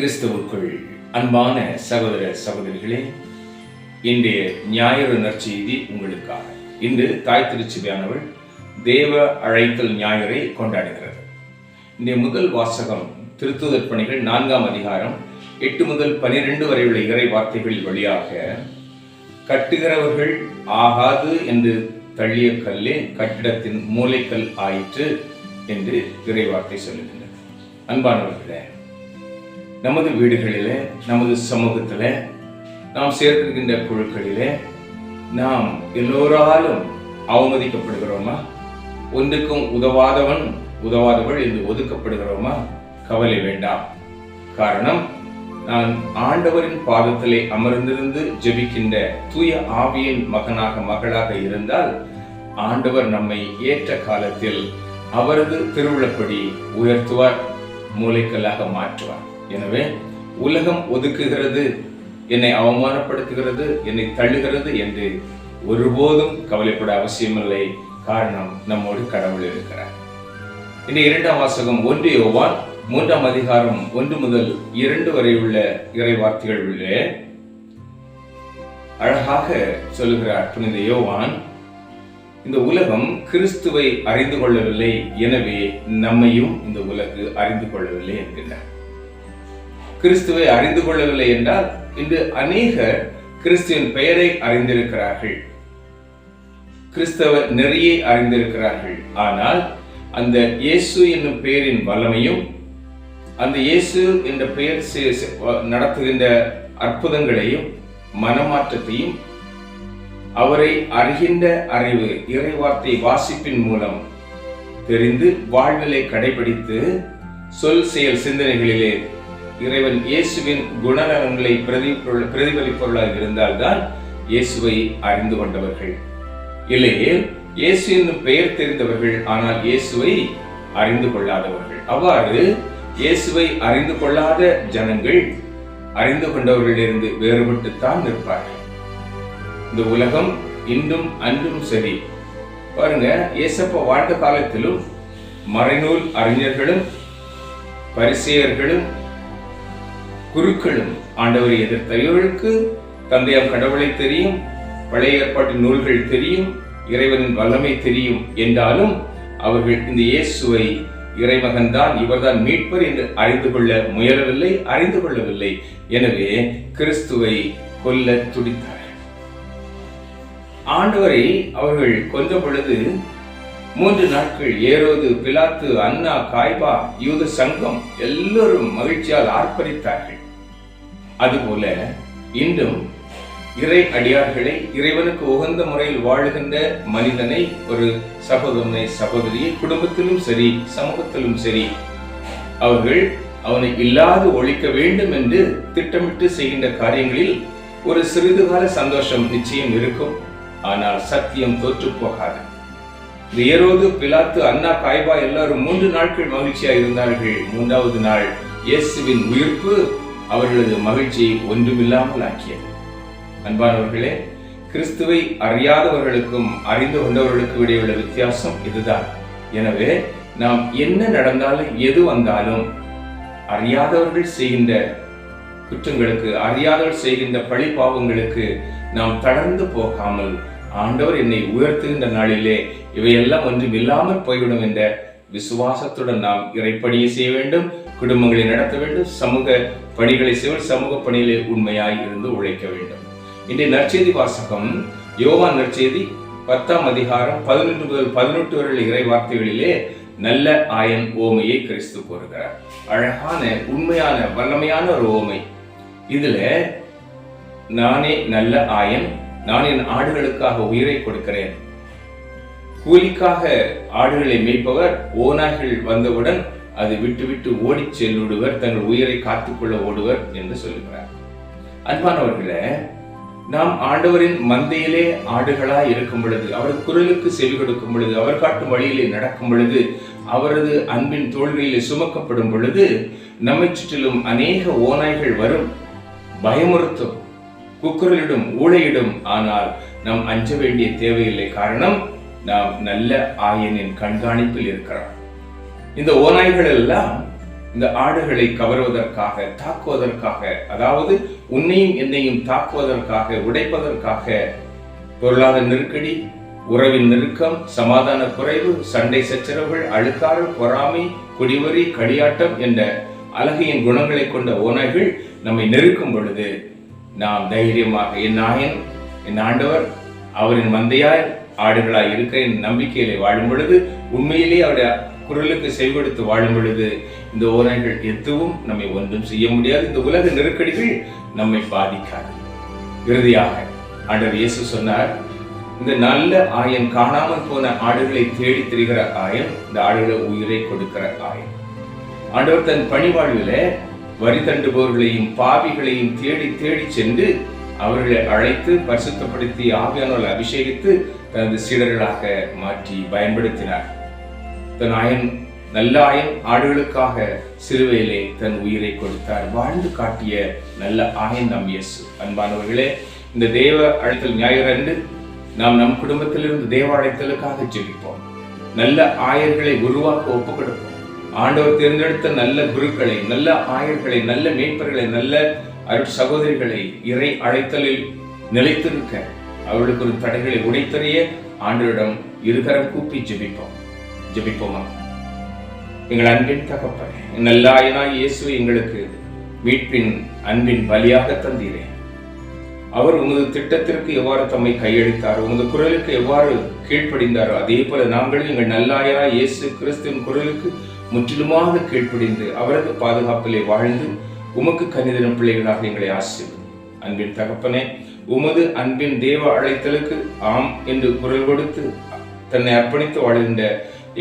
கிறிஸ்துவுக்குள் அன்பான சகோதர சகோதரிகளே இன்றைய ஞாயிறு நற்செய்தி உங்களுக்காக இன்று தாய் திருச்சிபியானவள் தேவ அழைத்தல் ஞாயிறை கொண்டாடுகிறது. இன்றைய முதல் வாசகம் திருத்துதற் பணிகள் நான்காம் அதிகாரம் எட்டு முதல் பனிரெண்டு வரை உள்ள இறை வார்த்தைகள் வழியாக கட்டுகிறவர்கள் ஆகாது என்று தள்ளிய கல்லே கட்டிடத்தின் மூலைக்கல் ஆயிற்று என்று இறைவார்த்தை சொல்லுகின்றது. அன்பானவர்களே நமது வீடுகளிலே நமது சமூகத்திலே நாம் சேர்த்திருக்கின்ற குழுக்களிலே நாம் எல்லோராலும் அவமதிக்கப்படுகிறோமா? ஒன்றுக்கும் உதவாதவன் உதவாதவள் என்று ஒதுக்கப்படுகிறோமா? கவலை வேண்டாம். காரணம் நான் ஆண்டவரின் பாதத்திலே அமர்ந்திருந்து ஜெபிக்கின்ற தூய ஆவியின் மகனாக மகளாக இருந்தால் ஆண்டவர் நம்மை ஏற்ற காலத்தில் அவரது திருவிழப்படி உயர்த்துவார் மூளைக்கல்லாக மாற்றுவார். எனவே உலகம் ஒதுக்குகிறது என்னை அவமானப்படுத்துகிறது என்னை தள்ளுகிறது என்று ஒருபோதும் கவலைப்பட அவசியமில்லை. காரணம் நம்மோடு கடவுள் இருக்கிறார். இந்த இரண்டாம் வாசகம் ஒன்று யோவான் மூன்றாம் அதிகாரம் ஒன்று முதல் இரண்டு வரை உள்ள இறை வார்த்தைகள் உள்ளே அழகாக சொல்லுகிறார் புனித யோவான் இந்த உலகம் கிறிஸ்துவை அறிந்து கொள்ளவில்லை எனவே நம்மையும் இந்த உலகு அறிந்து கொள்ளவில்லை என்கிறார் கிறிஸ்துவை அறிந்து கொள்ளவில்லை என்றால் இன்று அநேகர் கிறிஸ்துவின் பெயரை அறிந்திருக்கிறார்கள். கிறிஸ்தவ நெறியை அறிந்திருக்கிறார்கள். ஆனால் அந்த இயேசு என்னும் பெயரின் வல்லமையும் அந்த இயேசு என்ற பெயர் நடத்துகின்ற அற்புதங்களையும் மனமாற்றத்தையும் அவரை அறிகின்ற அறிவு இறைவார்த்தை வாசிப்பின் மூலம் தெரிந்து வாழ்நிலை கடைபிடித்து சொல் செயல் சிந்தனைகளிலே இறைவன் இயேசுவின் குணநலன்களை பிரதி பிரதிபலிப்பவர்களாக இருந்தால்தான் இயேசுவை அறிந்து கொண்டவர்கள். இல்லையே இயேசு என்னும் பெயர் தெரிந்தவர்கள் ஆனால் இயேசுவை அறிந்து கொள்ளாதவர்கள். அவ்வாறு இயேசுவை அறிந்து கொள்ளாத ஜனங்கள் அறிந்து கொண்டவர்களிலிருந்து வேறுபட்டுத்தான் நிற்பார்கள். இந்த உலகம் இன்றும் அன்றும் சரி. பாருங்க இயேசப்ப வாழ்ந்த காலத்திலும் மறைநூல் அறிஞர்களும் பரிசெயர்களும் குருக்களும் ஆண்டவரை எதிர்த்தவர்களுக்கு தந்தையாம் கடவுளை தெரியும் பழைய ஏற்பாட்டு நூல்கள் தெரியும் இறைவனின் வல்லமை தெரியும் என்றாலும் அவர்கள் இந்த இயேசுவை இறைமகன்தான் இவர்தான் மீட்பர் என்று அறிந்து கொள்ள முயலவில்லை அறிந்து கொள்ளவில்லை. எனவே கிறிஸ்துவை கொல்ல துடித்தார் ஆண்டவரை அவர்கள் கொன்ற பொழுது மூன்று நாட்கள் ஏரோது பிலாத்து அண்ணா காய்பா யூத சங்கம் எல்லோரும் மகிழ்ச்சியால் ஆர்ப்பரித்தார்கள். அதுபோல இன்றும் இறை அடியார்களை இறைவனுக்கு உகந்த முறையில் வாழுகின்ற மனிதனை ஒரு சகோதரனை சகோதரியை குடும்பத்திலும் சரி சமூகத்திலும் சரி அவர்கள் அவனை இல்லாது ஒழிக்க வேண்டும் என்று திட்டமிட்டு செய்கின்ற காரியங்களில் ஒரு சிறிது கால சந்தோஷம் நிச்சயம் இருக்கும். ஆனால் சத்தியம் தோற்று போகாது. இந்த ஏரோது பிலாத்து அண்ணா காய்பா எல்லாரும் மூன்று நாட்கள் மகிழ்ச்சியா இருந்தார்கள் மூன்றாவது நாள் இயேசுவின் உயிர்ப்பு அவர்களது மகிழ்ச்சியை ஒன்றுமில்லாமல் ஆக்கியது. அன்பானவர்களே கிறிஸ்துவை அறியாதவர்களுக்கும் அறிந்து கொண்டவர்களுக்கும் இடையே உள்ள வித்தியாசம் இதுதான். எனவே நாம் என்ன நடந்தாலும் எது வந்தாலும் அறியாதவர்கள் செய்கின்ற குற்றங்களுக்கு அறியாதவர்கள் செய்கின்ற பழி பாவங்களுக்கு நாம் தளர்ந்து போகாமல் ஆண்டவர் என்னை உயர்த்துகின்ற நாளிலே இவையெல்லாம் ஒன்றும் இல்லாமல் போய்விடும் என்ற விசுவாசத்துடன் நாம் இறைப்பணியை செய்ய வேண்டும் குடும்பங்களை நடத்த வேண்டும் சமூக பணிகளை செய்வது சமூக பணிகளில் உண்மையாய் இருந்து உழைக்க வேண்டும். இன்றைய நற்செய்தி வாசகம் யோவா நற்செய்தி பத்தாம் அதிகாரம் பதினொன்று முதல் பதினெட்டு வரை இறை வார்த்தைகளிலே நல்ல ஆயன் ஓமையை கிறிஸ்து கூறுகிறார். அழகான உண்மையான வல்லமையான ஒரு ஓமை. இதுல நானே நல்ல ஆயன் நான் என் ஆடுகளுக்காக உயிரை கொடுக்கிறேன். கூலிக்காக ஆடுகளை மேய்ப்பவர் ஓநாய்கள் வந்தவுடன் அது விட்டு விட்டு ஓடிச் செல்லுடுவர் தங்கள் உயிரை காத்துக்கொள்ள ஓடுவர் என்று சொல்லுகிறார். அன்பானவர்களே நாம் ஆண்டவரின் மந்தையிலே ஆடுகளாய் இருக்கும் பொழுது அவர் குரலுக்கு செவி கொடுக்கும் பொழுது அவர் காட்டும் வழியிலே நடக்கும் பொழுது அவரது அன்பின் தோள்களிலே சுமக்கப்படும் பொழுது நம்மை சுற்றிலும் அநேக ஓநாய்கள் வரும். பயமுறுத்தும் குக்குரலிடும் ஊழையிடும். ஆனால் நாம் அஞ்ச வேண்டிய தேவையில்லை. காரணம் நாம் நல்ல ஆயனின் கண்காணிப்பில் இருக்கிறோம். இந்த ஓநாய்கள் எல்லாம் இந்த ஆடுகளை கவருவதற்காக தாக்குவதற்காக அதாவது உன்னையும் என்னையும் தாக்குவதற்காக உடைப்பதற்காக பொருளாதார நெருக்கடி உறவின் நெருக்கம் சமாதான குறைவு சண்டை சச்சரவுகள் அழுக்காறு பொறாமை குடிவரி களியாட்டம் என்ற அழகையின் குணங்களை கொண்ட ஓநாய்கள் நம்மை நெருக்கும் பொழுது நாம் தைரியமாக என் நாயன் என் ஆண்டவர் அவரின் மந்தையார் ஆடுகளாய் இருக்க நம்பிக்கையிலே வாழும் பொழுது உண்மையிலேயே அவருடைய குரலுக்கு செய்வெடுத்து வாழும் பொழுது இந்த ஓநாய்கள் எதுவும் நம்மை ஒன்றும் செய்ய முடியாது. இந்த உலக நெருக்கடிகள் நம்மை பாதிக்காது. இறுதியாக ஆண்டவர் இயேசு சொன்னார் இந்த நல்ல ஆயன் காணாமல் போன ஆடுகளை தேடி திரிகிற ஆயன் இந்த ஆடுகளை உயிரை கொடுக்கிற ஆயன். ஆண்டவர் தன் பணிவாழ்வில் வரி தண்டுபவர்களையும் பாவிகளையும் தேடி தேடி சென்று அவர்களை அழைத்து பரிசுத்தப்படுத்தி ஆவியானவர்கள் அபிஷேகித்து தனது சீடர்களாக மாற்றி பயன்படுத்தினார். தன் ஆயன் நல்ல ஆயன் ஆடுகளுக்காக சிலுவையிலே தன் உயிரை கொடுத்தார். வாழ்ந்து காட்டிய நல்ல ஆயன் நம் இயேசு. அன்பானவர்களே இந்த தேவ அழைத்தல் ஞாயிறு அன்று நாம் நம் குடும்பத்திலிருந்து தேவ அழைத்தலுக்காக ஜெபிப்போம். நல்ல ஆயர்களை உருவாக்க ஒப்புக் கொடுப்போம். ஆண்டவர் தேர்ந்தெடுத்த நல்ல குருக்களை நல்ல ஆயர்களை நல்ல மேய்ப்பர்களை நல்ல அருட் சகோதரிகளை இறை அழைத்தலில் நிலைத்திருக்க அவர்களுக்கு ஒரு தடைகளை உடைத்தறிய ஆண்டவரிடம் இருகரம் கூப்பி ஜெபிப்போம். ஜெபிப்போமா? எங்கள் அன்பின் தகப்பன் நல்ல ஆயனாய் இயேசு எங்களுக்கு மீட்பின் அன்பின் பலியாக தந்தீரே. அவர் உமது திட்டத்திற்கு எவ்வாறு தம்மை கையளித்தாரோ உமது குரலுக்கு எவ்வாறு கீழ்ப்படிந்தாரோ அதே போல நாங்களும் எங்கள் நல்லாயரா இயேசு கிறிஸ்துவின் குரலுக்கு முற்றிலுமாக கீழ்ப்படிந்து அவரது பாதுகாப்பிலே வாழ்ந்து உமக்கு கணிதன பிள்ளைகளாக எங்களை ஆசிர்வது அன்பின் தகப்பனே உமது அன்பின் தேவ அழைத்தலுக்கு ஆம் என்று குரல் கொடுத்து தன்னை அர்ப்பணித்து வாழ்கின்ற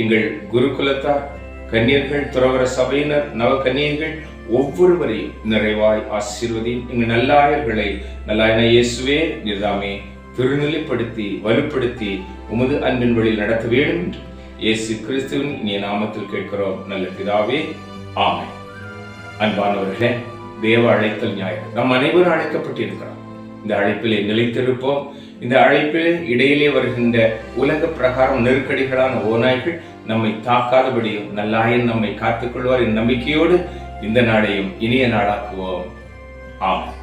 எங்கள் குருகுலத்தார் கன்னியர்கள் துறவர சபையினர் நவ கன்னியர்கள் ஒவ்வொருவரையும் நிறைவாய் ஆசீர்வதியும். எங்கள் நல்லாயர்களை நல்லாயன இயேசுவே நிர்தாமே திருநிலைப்படுத்தி வலுப்படுத்தி உமது அன்பின் வழியில் நடத்த வேண்டும் என்று இயேசு கிறிஸ்துவின் இனிய நாமத்தில் கேட்கிறோம். நல்ல பிதாவே ஆமை அன்பானவர்களே தேவ அழைத்தல் ஞாயிறு நம் அனைவரும் அழைக்கப்பட்டிருக்கிறோம். இந்த அழைப்பிலே நிலைத்திருப்போம் இந்த அழைப்பில் இடையிலே வருகின்ற உலக பிரகாரம் நெருக்கடிகளான ஓநாய்கள் நம்மை தாக்காதபடியும் நல்லாயன் நம்மை காத்துக்கொள்வார் என் நம்பிக்கையோடு இந்த நாளையும் இனிய நாளாக்குவோம். ஆமாம்